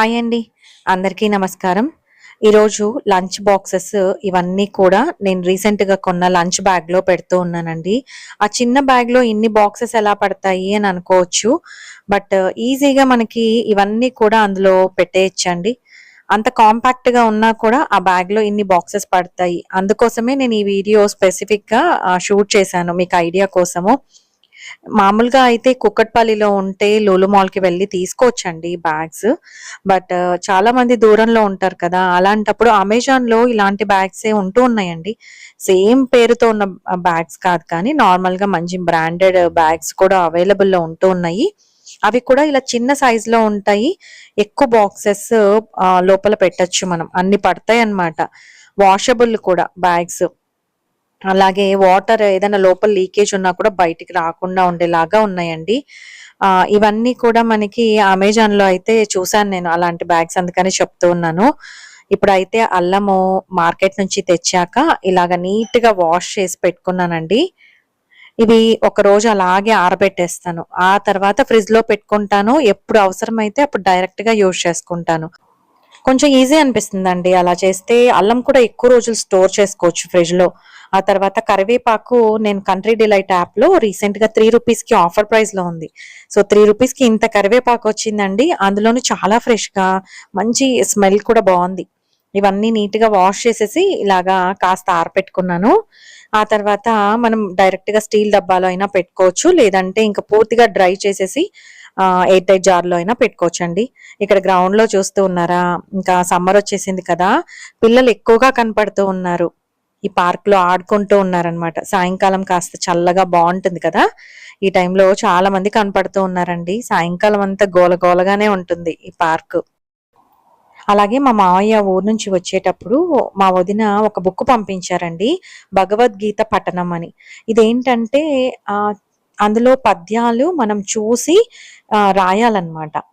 Hi అండి. అందరికీ నమస్కారం. ఈరోజు లంచ్ బాక్సెస్ ఇవన్నీ కూడా నేను రీసెంట్గా కొన్న లంచ్ బ్యాగ్లో పెడుతూ ఉన్నానండి. ఆ చిన్న బ్యాగ్లో ఇన్ని బాక్సెస్ ఎలా పడతాయి అని అనుకోవచ్చు. బట్ ఈజీగా మనకి ఇవన్నీ కూడా అందులో పెట్టేయచ్చండి. అంత కాంపాక్ట్గా ఉన్నా కూడా ఆ బ్యాగ్లో ఇన్ని బాక్సెస్ పడతాయి. అందుకోసమే నేను ఈ వీడియో స్పెసిఫిక్గా షూట్ చేశాను. మీకు ఐడియా కోసము. మామూలుగా అయితే కుక్కట్పల్లిలో ఉంటే లూలు మాల్కి వెళ్ళి తీసుకోవచ్చండి బ్యాగ్స్. బట్ చాలా మంది దూరంలో ఉంటారు కదా అలాంటప్పుడు అమెజాన్లో ఇలాంటి బ్యాగ్స్ ఏ ఉంటూ ఉన్నాయండి. సేమ్ పేరుతో ఉన్న బ్యాగ్స్ కాదు కానీ నార్మల్గా మంచి బ్రాండెడ్ బ్యాగ్స్ కూడా అవైలబుల్లో ఉంటూ ఉన్నాయి. అవి కూడా ఇలా చిన్న సైజ్లో ఉంటాయి. ఎక్కువ బాక్సెస్ లోపల పెట్టచ్చు మనం. అన్ని పడతాయి అన్నమాట వాషబుల్ కూడా బ్యాగ్స్. అలాగే వాటర్ ఏదైనా లోపల లీకేజ్ ఉన్నా కూడా బయటికి రాకుండా ఉండేలాగా ఉన్నాయండి. ఇవన్నీ కూడా మనకి అమెజాన్లో అయితే చూసాను నేను అలాంటి బ్యాగ్స్ అందుకని చెప్తూ ఉన్నాను. ఇప్పుడైతే అల్లము మార్కెట్ నుంచి తెచ్చాక ఇలాగ నీట్గా వాష్ చేసి పెట్టుకున్నానండి. ఇవి ఒక రోజు అలాగే ఆరబెట్టేస్తాను. ఆ తర్వాత ఫ్రిడ్జ్లో పెట్టుకుంటాను. ఎప్పుడు అవసరమైతే అప్పుడు డైరెక్ట్గా యూజ్ చేసుకుంటాను. కొంచెం ఈజీ అనిపిస్తుందండి అలా చేస్తే అల్లం కూడా ఎక్కువ రోజులు స్టోర్ చేసుకోవచ్చు ఫ్రిడ్జ్లో ఆ తర్వాత కరివేపాకు నేను కంట్రీ డిలైట్ యాప్లో రీసెంట్గా త్రీ రూపీస్కి ఆఫర్ ప్రైస్లో ఉంది. సో త్రీ రూపీస్కి ఇంత కరివేపాకు వచ్చిందండి. అందులోను చాలా ఫ్రెష్గా మంచి స్మెల్ కూడా బాగుంది. ఇవన్నీ నీట్గా వాష్ చేసేసి ఇలాగా కాస్త ఆరపెట్టుకున్నాను. ఆ తర్వాత మనం డైరెక్ట్గా స్టీల్ డబ్బాలో అయినా పెట్టుకోవచ్చు. లేదంటే ఇంకా పూర్తిగా డ్రై చేసేసి ఎయిర్ టైట్ జార్లో అయినా పెట్టుకోవచ్చు అండి ఇక్కడ గ్రౌండ్లో చూస్తూ ఉన్నారా? ఇంకా సమ్మర్ వచ్చేసింది కదా. పిల్లలు ఎక్కువగా కనపడుతూ ఉన్నారు. ఈ పార్క్లో ఆడుకుంటూ ఉన్నారనమాట సాయంకాలం కాస్త చల్లగా బాగుంటుంది కదా? ఈ టైంలో చాలా మంది కనపడుతూ ఉన్నారండి. సాయంకాలం అంతా గోల గోలగానే ఉంటుంది ఈ పార్క్ అలాగే మా మావయ్య ఊరు నుంచి వచ్చేటప్పుడు మా వదిన ఒక బుక్ పంపించారండి. భగవద్గీత పఠనం అని. ఇదేంటంటే ఆ అందులో పద్యాలు మనం చూసి రాయాలన్నమాట. ఆ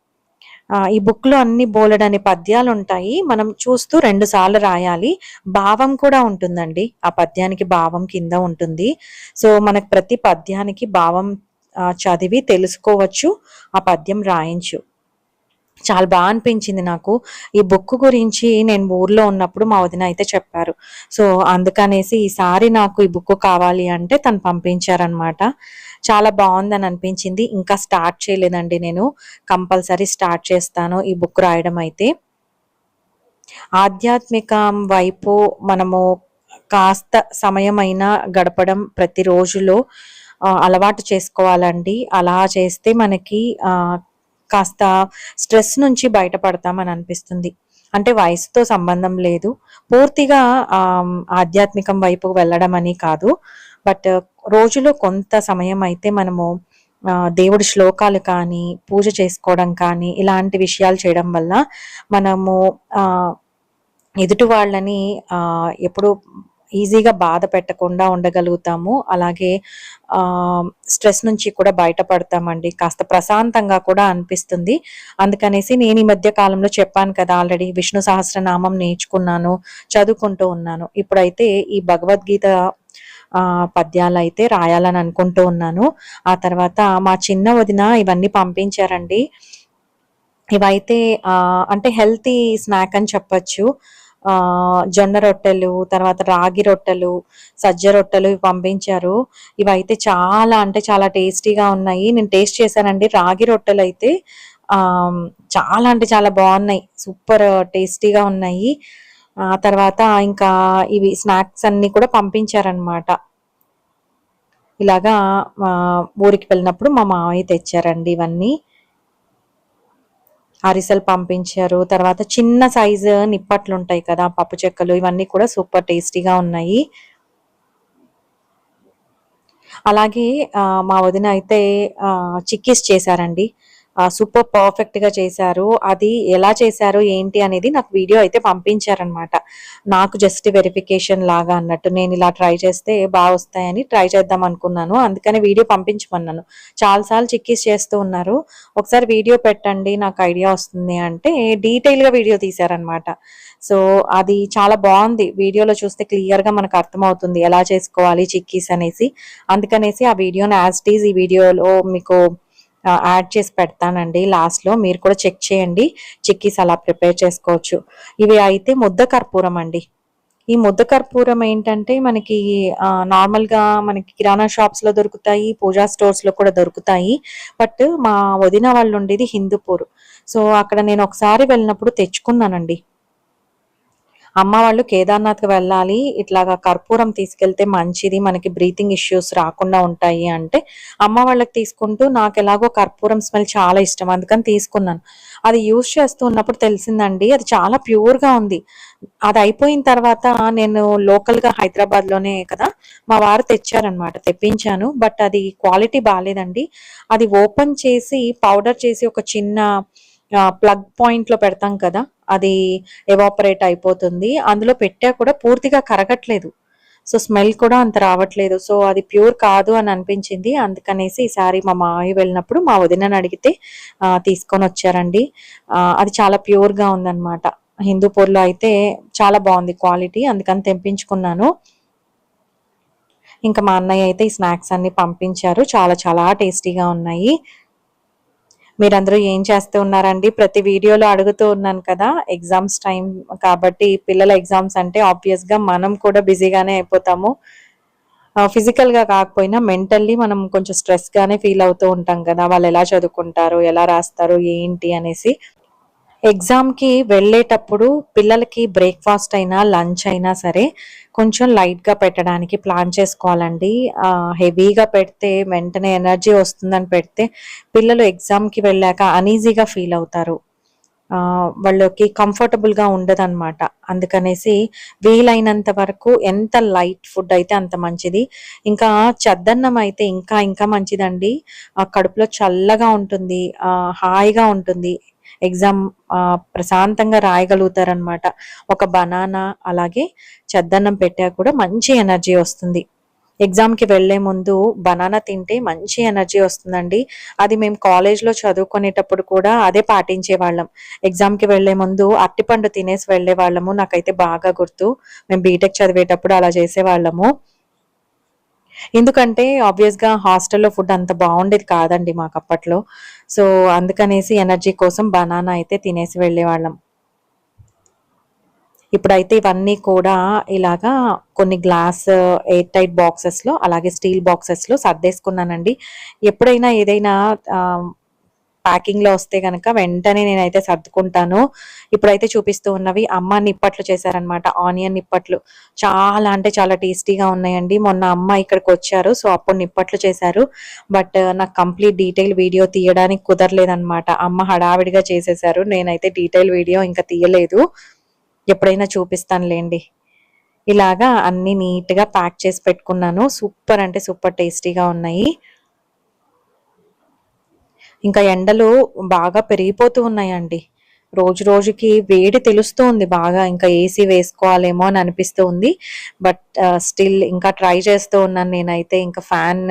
ఈ బుక్లో అన్ని బోలెడని పద్యాలు ఉంటాయి మనం చూస్తూ రెండు సార్లు రాయాలి. భావం కూడా ఉంటుందండి. ఆ పద్యానికి భావం కింద ఉంటుంది. సో మనకు ప్రతి పద్యానికి భావం చదివి తెలుసుకోవచ్చు. ఆ పద్యం రాయించు. చాలా బాగా అనిపించింది నాకు. ఈ బుక్ గురించి నేను ఊర్లో ఉన్నప్పుడు మా వదిన అయితే చెప్పారు. సో అందుకనేసి ఈసారి నాకు ఈ బుక్ కావాలి అంటే తను పంపించారనమాట చాలా బాగుందని అనిపించింది. ఇంకా స్టార్ట్ చేయలేదండి నేను. కంపల్సరీ స్టార్ట్ చేస్తాను ఈ బుక్ రాయడం అయితే. ఆధ్యాత్మికం వైపు మనము కాస్త సమయమైనా గడపడం ప్రతి రోజులో అలవాటు చేసుకోవాలండి. అలా చేస్తే మనకి కాస్త స్ట్రెస్ నుంచి బయటపడతామని అనిపిస్తుంది. అంటే వయసుతో సంబంధం లేదు. పూర్తిగా ఆధ్యాత్మికం వైపు వెళ్ళడం అని కాదు. బట్ రోజులో కొంత సమయం అయితే మనము దేవుడి శ్లోకాలు కానీ పూజ చేసుకోవడం కానీ ఇలాంటి విషయాలు చేయడం వల్ల మనము ఎదుటి వాళ్ళని ఎప్పుడు ఈజీగా బాధ పెట్టకుండా ఉండగలుగుతాము. అలాగే స్ట్రెస్ నుంచి కూడా బయటపడతామండి. కాస్త ప్రశాంతంగా కూడా అనిపిస్తుంది. అందుకనేసి నేను ఈ మధ్య కాలంలో చెప్పాను కదా ఆల్రెడీ విష్ణు సహస్రనామం నేర్చుకున్నాను చదువుకుంటూ ఉన్నాను. ఇప్పుడైతే ఈ భగవద్గీత పద్యాలు అయితే రాయాలని అనుకుంటూ ఉన్నాను. ఆ తర్వాత మా చిన్న వదిన ఇవన్నీ పంపించారండి. ఇవైతే అంటే హెల్తీ స్నాక్ అని చెప్పచ్చు. జొన్న రొట్టెలు తర్వాత రాగి రొట్టెలు సజ్జ రొట్టెలు పంపించారు. ఇవైతే చాలా అంటే చాలా టేస్టీగా ఉన్నాయి. నేను టేస్ట్ చేశానండి. రాగి రొట్టెలు అయితే చాలా అంటే చాలా బాగున్నాయి. సూపర్ టేస్టీగా ఉన్నాయి. ఆ తర్వాత ఇంకా ఇవి స్నాక్స్ అన్ని కూడా పంపించారనమాట ఇలాగా ఊరికి వెళ్ళినప్పుడు మా మామయ్య తెచ్చారండి ఇవన్నీ. అరిసెలు పంపించారు. తర్వాత చిన్న సైజు నిప్పట్లు ఉంటాయి కదా పప్పు చెక్కలు ఇవన్నీ కూడా సూపర్ టేస్టీగా ఉన్నాయి. అలాగే మా వదిన అయితే చిక్కీస్ చేశారండి. సూపర్ పర్ఫెక్ట్గా చేశారు. అది ఎలా చేశారు ఏంటి అనేది నాకు వీడియో అయితే పంపించారనమాట నాకు జస్ట్ వెరిఫికేషన్ లాగా అన్నట్టు. నేను ఇలా ట్రై చేస్తే బాగా వస్తాయని ట్రై చేద్దాం అనుకున్నాను. అందుకని వీడియో పంపించమన్నాను. చాలాసార్లు చిక్కీస్ చేస్తూ ఉన్నారు. ఒకసారి వీడియో పెట్టండి నాకు ఐడియా వస్తుంది అంటే డీటెయిల్గా వీడియో తీశారనమాట సో అది చాలా బాగుంది. వీడియోలో చూస్తే క్లియర్గా మనకు అర్థమవుతుంది ఎలా చేసుకోవాలి చిక్కీస్ అనేసి. అందుకనేసి ఆ వీడియోని యాజ్ టీజ్ ఈ వీడియోలో మీకు యాడ్ చేసి పెడతానండి. లాస్ట్లో మీరు కూడా చెక్ చేయండి. చిక్కీస్ అలా ప్రిపేర్ చేసుకోవచ్చు. ఇవి అయితే ముద్ద కర్పూరం అండి. ఈ ముద్ద కర్పూరం ఏంటంటే మనకి నార్మల్గా మనకి కిరాణా షాప్స్లో దొరుకుతాయి పూజా స్టోర్స్లో కూడా దొరుకుతాయి. బట్ మా వదిన వాళ్ళు ఉండేది హిందూపూర్. సో అక్కడ నేను ఒకసారి వెళ్ళినప్పుడు తెచ్చుకున్నానండి. అమ్మ వాళ్ళు కేదార్నాథ్కి వెళ్ళాలి ఇట్లాగా కర్పూరం తీసుకెళ్తే మంచిది మనకి బ్రీతింగ్ ఇష్యూస్ రాకుండా ఉంటాయి అంటే అమ్మ వాళ్ళకి తీసుకుంటూ నాకు ఎలాగో కర్పూరం స్మెల్ చాలా ఇష్టం అందుకని తీసుకున్నాను. అది యూజ్ చేస్తూ ఉన్నప్పుడు తెలిసిందండి అది చాలా ప్యూర్గా ఉంది. అది అయిపోయిన తర్వాత నేను లోకల్గా హైదరాబాద్లోనే కదా మా వారు తెచ్చారనమాట తెప్పించాను బట్ అది క్వాలిటీ బాగాలేదండి అది ఓపెన్ చేసి పౌడర్ చేసి ఒక చిన్న ప్లగ్ పాయింట్లో పెడతాం కదా అది ఎవాపరేట్ అయిపోతుంది. అందులో పెట్టా కూడా పూర్తిగా కరగట్లేదు. సో స్మెల్ కూడా అంత రావట్లేదు. సో అది ప్యూర్ కాదు అని అనిపించింది. అందుకనేసి ఈసారి మా మావి వెళ్ళినప్పుడు మా వదినని అడిగితే తీసుకొని వచ్చారండి. అది చాలా ప్యూర్గా ఉందన్నమాట. హిందూపూర్లో అయితే చాలా బాగుంది క్వాలిటీ అందుకని తెప్పించుకున్నాను. ఇంకా మా అన్నయ్య అయితే ఈ స్నాక్స్ అన్ని పంపించారు. చాలా చాలా టేస్టీగా ఉన్నాయి. మీరందరూ ఏం చేస్తూ ఉన్నారండి? ప్రతి వీడియోలో అడుగుతూ ఉన్నాను కదా ఎగ్జామ్స్ టైం కాబట్టి పిల్లల ఎగ్జామ్స్ అంటే ఆబ్వియస్గా మనం కూడా బిజీగానే అయిపోతాము. ఫిజికల్గా కాకపోయినా మెంటల్లీ మనం కొంచెం స్ట్రెస్ గానే ఫీల్ అవుతూ ఉంటాం కదా వాళ్ళు ఎలా చదువుకుంటారు ఎలా రాస్తారు ఏంటి అనేసి. ఎగ్జామ్కి వెళ్ళేటప్పుడు పిల్లలకి బ్రేక్ఫాస్ట్ అయినా లంచ్ అయినా సరే కొంచెం లైట్గా పెట్టడానికి ప్లాన్ చేసుకోవాలండి. హెవీగా పెడితే వెంటనే ఎనర్జీ వస్తుందని పెడితే పిల్లలు ఎగ్జామ్కి వెళ్ళాక అనీజీగా ఫీల్ అవుతారు. వాళ్ళకి కంఫర్టబుల్గా ఉండదన్నమాట. అందుకనేసి వీలైనంత వరకు ఎంత లైట్ ఫుడ్ అయితే అంత మంచిది. ఇంకా చద్దన్నం అయితే ఇంకా ఇంకా మంచిదండి. ఆ కడుపులో చల్లగా ఉంటుంది. హాయిగా ఉంటుంది. ఎగ్జామ్ ప్రశాంతంగా రాయగలుగుతారనమాట ఒక బనానా అలాగే చద్దన్నం పెట్టా కూడా మంచి ఎనర్జీ వస్తుంది. ఎగ్జామ్కి వెళ్ళే ముందు బనానా తింటే మంచి ఎనర్జీ వస్తుందండి. అది మేము కాలేజ్లో చదువుకునేటప్పుడు కూడా అదే పాటించే వాళ్ళం ఎగ్జామ్కి వెళ్ళే ముందు అరటిపండు తినేసి వెళ్ళే వాళ్ళము నాకైతే బాగా గుర్తు. మేము బీటెక్ చదివేటప్పుడు అలా చేసేవాళ్ళము. ఎందుకంటే ఆబ్వియస్గా హాస్టల్లో ఫుడ్ అంత బాగుండేది కాదండి మాకు అప్పట్లో సో అందుకనేసి ఎనర్జీ కోసం బనానా అయితే తినేసి వెళ్ళేవాళ్ళం. ఇప్పుడైతే ఇవన్నీ కూడా ఇలాగా కొన్ని గ్లాస్ ఎయిర్ టైట్ బాక్సెస్లో అలాగే స్టీల్ బాక్సెస్లో సర్దేసుకున్నానండి. ఎప్పుడైనా ఏదైనా ప్యాకింగ్లో వస్తే గనక వెంటనే నేనైతే సర్దుకుంటాను. ఇప్పుడైతే చూపిస్తూ ఉన్నవి అమ్మ నిప్పట్లు చేశారనమాట ఆనియన్ నిప్పట్లు. చాలా అంటే చాలా టేస్టీగా ఉన్నాయండి. మొన్న అమ్మ ఇక్కడికి వచ్చారు సో అప్పుడు నిప్పట్లు చేశారు. బట్ uh, నాకు కంప్లీట్ డీటెయిల్ వీడియో తీయడానికి కుదరలేదనమాట అమ్మ హడావిడిగా చేసేసారు నేనైతే డీటెయిల్ వీడియో ఇంకా తీయలేదు. ఎప్పుడైనా చూపిస్తానులేండి. ఇలాగా అన్ని నీట్గా ప్యాక్ చేసి పెట్టుకున్నాను. సూపర్ అంటే సూపర్ టేస్టీగా ఉన్నాయి. ఇంకా ఎండలు బాగా పెరిగిపోతూ ఉన్నాయండి. రోజు రోజుకి వేడి తెలుస్తూ ఉంది బాగా. ఇంకా ఏసీ వేసుకోవాలేమో అని అనిపిస్తూ ఉంది బట్ స్టిల్ ఇంకా ట్రై చేస్తూ ఉన్నాను నేనైతే. ఇంకా ఫ్యాన్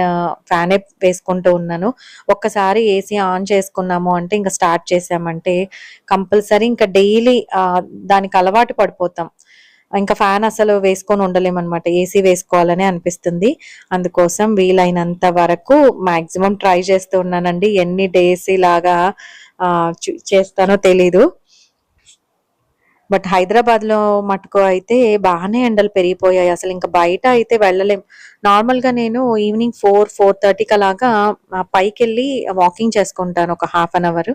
ఫ్యానే వేసుకుంటూ ఉన్నాను. ఒక్కసారి ఏసీ ఆన్ చేసుకున్నాము అంటే ఇంకా స్టార్ట్ చేసామంటే కంపల్సరీ ఇంకా డైలీ దానికి అలవాటు పడిపోతాం. ఇంకా ఫ్యాన్ అసలు వేసుకొని ఉండలేమన్నమాట. ఏసీ వేసుకోవాలని అనిపిస్తుంది. అందుకోసం వీలైనంత వరకు మాక్సిమం ట్రై చేస్తూ ఉన్నానండి. ఎన్ని డేస్ ఇలాగా చేస్తానో తెలీదు. బట్ హైదరాబాద్లో మటుకు అయితే బాగానే ఎండలు పెరిగిపోయాయి. అసలు ఇంకా బయట అయితే వెళ్ళలేం. నార్మల్గా నేను ఈవినింగ్ ఫోర్ ఫోర్ థర్టీకి అలాగా పైకి వెళ్ళి వాకింగ్ చేసుకుంటాను ఒక హాఫ్ అన్ అవర్.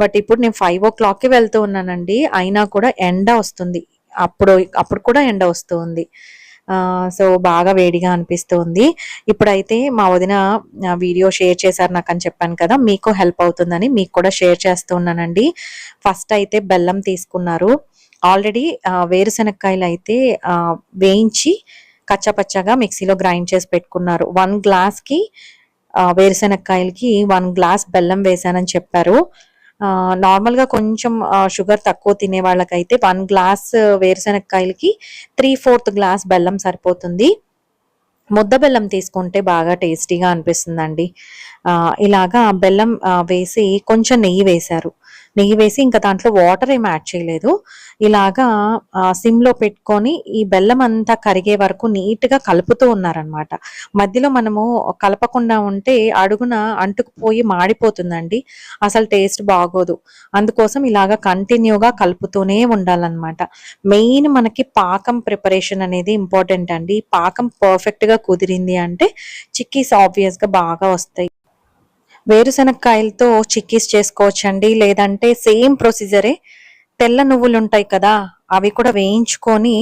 బట్ ఇప్పుడు నేను ఫైవ్ ఓ క్లాక్కి వెళ్తూ ఉన్నానండి. అయినా కూడా ఎండ వస్తుంది. అప్పుడు అప్పుడు కూడా ఎండ వస్తుంది. సో బాగా వేడిగా అనిపిస్తుంది. ఇప్పుడైతే మా వదిన వీడియో షేర్ చేశారు నాకు అని చెప్పాను కదా మీకు హెల్ప్ అవుతుందని మీకు కూడా షేర్ చేస్తున్నానండి. ఫస్ట్ అయితే బెల్లం తీసుకున్నారు. ఆల్రెడీ వేరుశనక్కాయలు అయితే వేయించి కచ్చపచ్చగా మిక్సీలో గ్రైండ్ చేసి పెట్టుకున్నారు. వన్ గ్లాస్కి వేరుశెనక్కాయలకి వేరుశనక్కాయలకి వన్ గ్లాస్ బెల్లం వేసానని చెప్పారు. నార్మల్గా కొంచెం షుగర్ తక్కువ తినే వాళ్ళకైతే వన్ గ్లాస్ వేరుశనక్కాయలకి త్రీ ఫోర్త్ గ్లాస్ బెల్లం సరిపోతుంది. ముద్ద బెల్లం తీసుకుంటే బాగా టేస్టీగా అనిపిస్తుందండి. ఇలాగా బెల్లం వేసి కొంచెం నెయ్యి వేశారు. నెయ్యి వేసి ఇంకా దాంట్లో వాటర్ ఏం యాడ్ చేయలేదు. ఇలాగా సిమ్లో పెట్టుకొని ఈ బెల్లం అంతా కరిగే వరకు నీట్గా కలుపుతూ ఉన్నారనమాట మధ్యలో మనము కలపకుండా ఉంటే అడుగున అంటుకుపోయి మాడిపోతుందండి. అసలు టేస్ట్ బాగోదు. అందుకోసం ఇలాగా కంటిన్యూగా కలుపుతూనే ఉండాలన్నమాట. మెయిన్ మనకి పాకం ప్రిపరేషన్ అనేది ఇంపార్టెంట్ అండి. పాకం పర్ఫెక్ట్గా కుదిరింది అంటే చిక్కీస్ ఆబ్వియస్గా బాగా వస్తాయి. వేరుశనక్కాయలతో చిక్కీస్ చేసుకోవచ్చండి. లేదంటే సేమ్ ప్రొసీజరే. తెల్ల నువ్వులు ఉంటాయి కదా అవి కూడా వేయించుకొని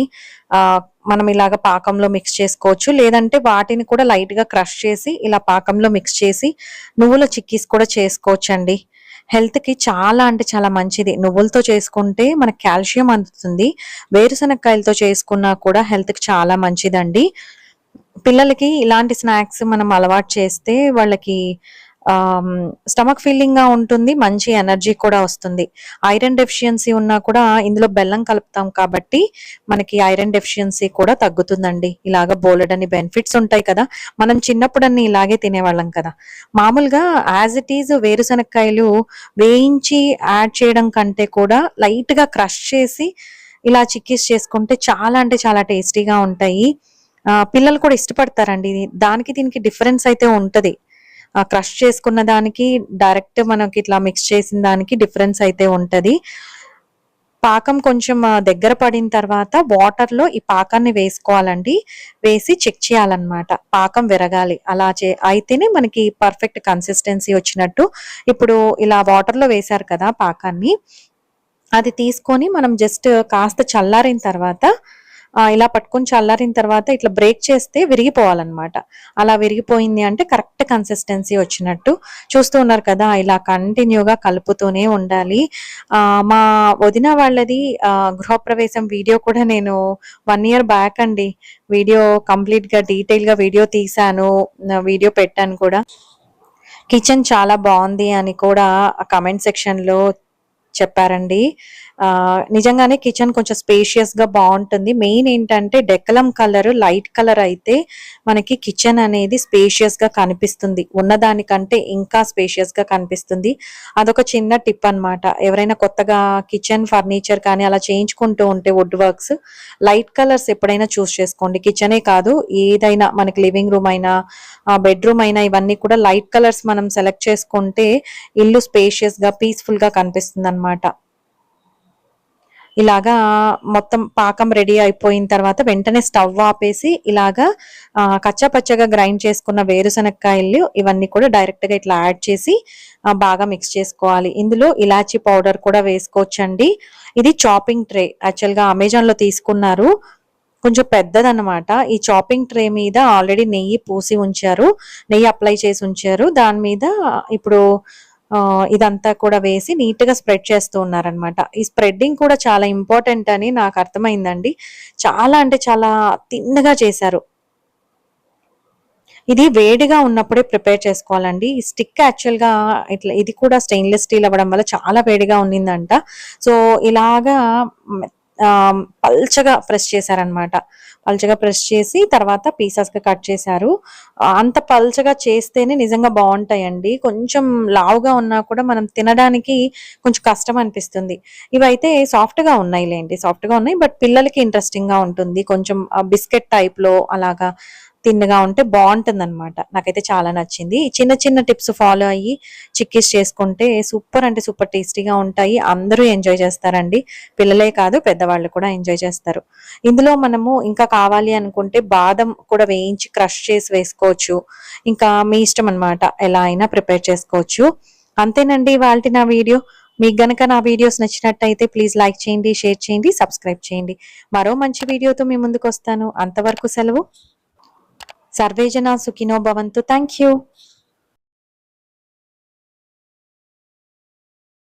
మనం ఇలాగ పాకంలో మిక్స్ చేసుకోవచ్చు. లేదంటే వాటిని కూడా లైట్గా క్రష్ చేసి ఇలా పాకంలో మిక్స్ చేసి నువ్వుల చిక్కీస్ కూడా చేసుకోవచ్చండి. హెల్త్కి చాలా అంటే చాలా మంచిది. నువ్వులతో చేసుకుంటే మనకు కాల్షియం అందుతుంది. వేరుశనక్కాయలతో చేసుకున్నా కూడా హెల్త్కి చాలా మంచిదండి. పిల్లలకి ఇలాంటి స్నాక్స్ మనం అలవాటు చేస్తే వాళ్ళకి స్టమక్ ఫీలింగ్గా ఉంటుంది మంచి ఎనర్జీ కూడా వస్తుంది. ఐరన్ డెఫిషియన్సీ ఉన్నా కూడా ఇందులో బెల్లం కలుపుతాం కాబట్టి మనకి ఐరన్ డెఫిషియన్సీ కూడా తగ్గుతుందండి. ఇలాగ అని బెనిఫిట్స్ ఉంటాయి కదా. మనం చిన్నప్పుడన్నీ ఇలాగే తినేవాళ్ళం కదా. మామూలుగా యాజ్ ఇట్ ఈజ్ వేరుశనక్కాయలు వేయించి యాడ్ చేయడం కంటే కూడా లైట్గా క్రష్ చేసి ఇలా చిక్కీస్ చేసుకుంటే చాలా అంటే చాలా టేస్టీగా ఉంటాయి. పిల్లలు కూడా ఇష్టపడతారండి. ఇది. దానికి దీనికి డిఫరెన్స్ అయితే ఉంటది. క్రష్ చేసుకున్న దానికి డైరెక్ట్ మనకి ఇట్లా మిక్స్ చేసిన దానికి డిఫరెన్స్ అయితే ఉంటుంది. పాకం కొంచెం దగ్గర పడిన తర్వాత వాటర్లో ఈ పాకాన్ని వేసుకోవాలండి. వేసి చెక్ చేయాలన్నమాట. పాకం విరగాలి. అలా చే అయితేనే మనకి పర్ఫెక్ట్ కన్సిస్టెన్సీ వచ్చినట్టు. ఇప్పుడు ఇలా వాటర్లో వేశారు కదా పాకాన్ని. అది తీసుకొని మనం జస్ట్ కాస్త చల్లారిన తర్వాత ఇలా పట్టుకొని చల్లారిన తర్వాత ఇట్లా బ్రేక్ చేస్తే విరిగిపోవాలన్నమాట. అలా విరిగిపోయింది అంటే కరెక్ట్ కన్సిస్టెన్సీ వచ్చినట్టు. చూస్తూ ఉన్నారు కదా ఇలా కంటిన్యూగా కలుపుతూనే ఉండాలి. మా వదిన వాళ్ళది గృహప్రవేశం వీడియో కూడా నేను వన్ ఇయర్ బ్యాక్ అండి. వీడియో కంప్లీట్గా డీటెయిల్గా వీడియో తీసాను వీడియో పెట్టాను కూడా. కిచెన్ చాలా బాగుంది అని కూడా కమెంట్ సెక్షన్లో చెప్పారండి. ఆ నిజంగానే కిచెన్ కొంచెం స్పేషియస్గా బాగుంటుంది. మెయిన్ ఏంటంటే డెక్కలం కలర్ లైట్ కలర్ అయితే మనకి కిచెన్ అనేది స్పేషియస్గా కనిపిస్తుంది. ఉన్నదానికంటే ఇంకా స్పేషియస్గా కనిపిస్తుంది. అదొక చిన్న టిప్ అన్నమాట. ఎవరైనా కొత్తగా కిచెన్ ఫర్నిచర్ కానీ అలా చేయించుకుంటూ ఉంటే వుడ్ వర్క్స్ లైట్ కలర్స్ ఎప్పుడైనా చూస్ చేసుకోండి. కిచెనే కాదు ఏదైనా మనకి లివింగ్ రూమ్ అయినా బెడ్రూమ్ అయినా ఇవన్నీ కూడా లైట్ కలర్స్ మనం సెలెక్ట్ చేసుకుంటే ఇల్లు స్పేషియస్గా పీస్ఫుల్గా కనిపిస్తుంది అనమాట ఇలాగా మొత్తం పాకం రెడీ అయిపోయిన తర్వాత వెంటనే స్టవ్ ఆపేసి ఇలాగా ఆ, కచ్చా పచ్చగా గ్రైండ్ చేసుకున్న వేరుశనక్కాయలు ఇవన్నీ కూడా డైరెక్ట్గా ఇట్లా యాడ్ చేసి బాగా మిక్స్ చేసుకోవాలి. ఇందులో ఇలాచీ పౌడర్ కూడా వేసుకోవచ్చండి. ఇది చాపింగ్ ట్రే. యాక్చువల్గా అమెజాన్లో తీసుకున్నారు. కొంచెం పెద్దదన్నమాట. ఈ చాపింగ్ ట్రే మీద ఆల్రెడీ నెయ్యి పూసి ఉంచారు. నెయ్యి అప్లై చేసి ఉంచారు. దాని మీద ఇప్పుడు ఇదంతా కూడా వేసి నీట్గా స్ప్రెడ్ చేస్తూ ఉన్నారనమాట ఈ స్ప్రెడ్డింగ్ కూడా చాలా ఇంపార్టెంట్ అని నాకు అర్థమైందండి. చాలా అంటే చాలా తిన్నగా చేశారు. ఇది వేడిగా ఉన్నప్పుడే ప్రిపేర్ చేసుకోవాలండి. ఈ స్టిక్ యాక్చువల్గా ఇట్లా ఇది కూడా స్టెయిన్లెస్ స్టీల్ అవ్వడం వల్ల చాలా వేడిగా ఉన్నిందంట సో ఇలాగా పల్చగా ప్రెస్ చేశారనమాట పల్చగా ప్రెస్ చేసి తర్వాత పీసెస్గా కట్ చేశారు. అంత పల్చగా చేస్తేనే నిజంగా బాగుంటాయండి. కొంచెం లావుగా ఉన్నా కూడా మనం తినడానికి కొంచెం కష్టం అనిపిస్తుంది. ఇవైతే సాఫ్ట్గా ఉన్నాయి లేండి సాఫ్ట్గా ఉన్నాయి బట్ పిల్లలకి ఇంట్రెస్టింగ్గా ఉంటుంది. కొంచెం బిస్కెట్ టైప్లో అలాగా తిన్నగా ఉంటే బాగుంటుంది అనమాట నాకైతే చాలా నచ్చింది. చిన్న చిన్న టిప్స్ ఫాలో అయ్యి చిక్కీస్ చేసుకుంటే సూపర్ అంటే సూపర్ టేస్టీగా ఉంటాయి. అందరూ ఎంజాయ్ చేస్తారండి. పిల్లలే కాదు పెద్దవాళ్ళు కూడా ఎంజాయ్ చేస్తారు. ఇందులో మనము ఇంకా కావాలి అనుకుంటే బాదం కూడా వేయించి క్రష్ చేసి వేసుకోవచ్చు. ఇంకా మీ ఇష్టం అన్నమాట ఎలా అయినా ప్రిపేర్ చేసుకోవచ్చు. అంతేనండి వాళ్ళ నా వీడియో. మీకు గనక నా వీడియోస్ నచ్చినట్టయితే ప్లీజ్ లైక్ చేయండి షేర్ చేయండి సబ్స్క్రైబ్ చేయండి. మరో మంచి వీడియోతో మీ ముందుకు వస్తాను అంతవరకు సెలవు. సర్వేజన సుఖినో భవంతు. Thank you